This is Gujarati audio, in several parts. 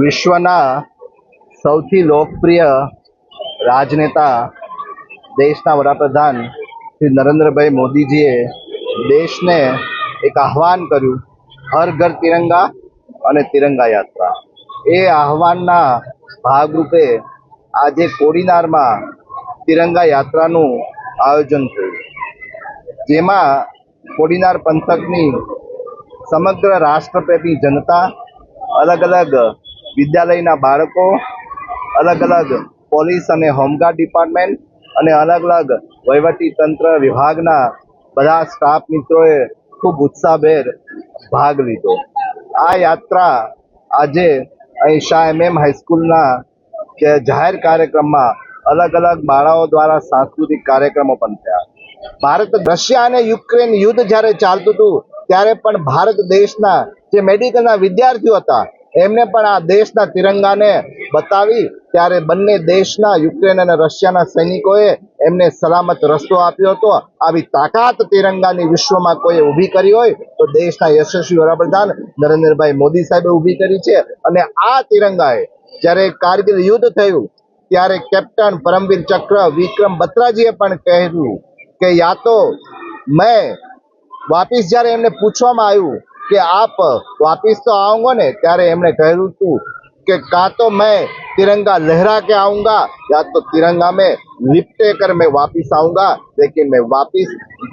વિશ્વના સૌથી લોકપ્રિય રાજનેતા દેશના વડાપ્રધાન શ્રી નરેન્દ્રભાઈ મોદીજીએ દેશને એક આહવાન કર્યું, હર ઘર તિરંગા અને તિરંગા યાત્રા. એ આહવાનના ભાગરૂપે આજે કોડીનારમાં તિરંગા યાત્રાનું આયોજન થયું. જેમાં કોડીનાર પંથકની સમગ્ર રાષ્ટ્રપ્રેમી જનતા અલગ અલગ વિદ્યાલયના બાળકો, અલગ અલગ પોલીસ અને હોમગાર્ડ ડિપાર્ટમેન્ટ અને અલગ અલગ વહીવટી તંત્ર વિભાગના બધા સ્ટાફ મિત્રોએ ખૂબ ઉત્સાહભેર ભાગ લીધો. આ યાત્રા આજે અહીં શાહ એમ એમ હાઈસ્કૂલના કે જાહેર કાર્યક્રમમાં અલગ અલગ બાળાઓ દ્વારા સાંસ્કૃતિક કાર્યક્રમો પણ થયા. ભારત, રશિયા અને યુક્રેન યુદ્ધ જ્યારે ચાલતું હતું, ત્યારે પણ ભારત દેશના જે મેડિકલના વિદ્યાર્થીઓ હતા એમને પણ આ દેશના તિરંગાને બતાવી ત્યારે બંને દેશના યુક્રેન અને રશિયાના સૈનિકોએ એમને સલામત રસ્તો આપ્યો હતો. આવી તાકાત તિરંગાની વિશ્વમાં કોઈ ઊભી કરી હોય તો દેશના યશસ્વી વડાપ્રધાન નરેન્દ્રભાઈ મોદી સાહેબે ઊભી કરી છે. અને આ તિરંગાએ જ્યારે કારગિલ યુદ્ધ થયું, ત્યારે કેપ્ટન પરમવીર ચક્ર વિક્રમ બત્રાજીએ પણ કહેલું કે, યા તો મેં વાપિસ જ્યારે એમને પૂછવામાં આવ્યું कि आप वापस तो आओगे ने ત્યારે એમણે કહ્યું હતું કે કાં તો મેં तिरंगा लहरा के आऊंगा या तो तिरंगा में लिपटे कर मैं वापिस आऊंगा लेकिन मैं वापिस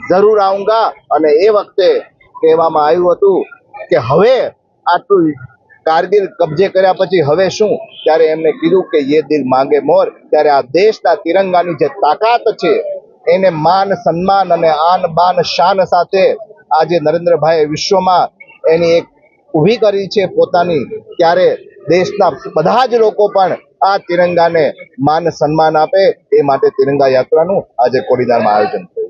જરૂર આઉંગા. અને એ વખતે કહેવામાં આવ્યું હતું કે હવે આટલું કારગિલ કબજે કર્યા પછી હવે શું? ત્યારે એમણે કીધું કે યે દિલ માંગે મોર. ત્યારે આ દેશના તિરંગાની જે તાકાત છે, એને માન, સન્માન અને આન બાન શાન સાથે આજે નરેન્દ્રભાઈ વિશ્વમાં એની એક ઊભી કરી છે પોતાની, ત્યારે દેશના બધા જ લોકો પણ આ તિરંગાને માન સન્માન આપે, એ માટે તિરંગા યાત્રાનું આજે કોડીનારમાં આયોજન થયું.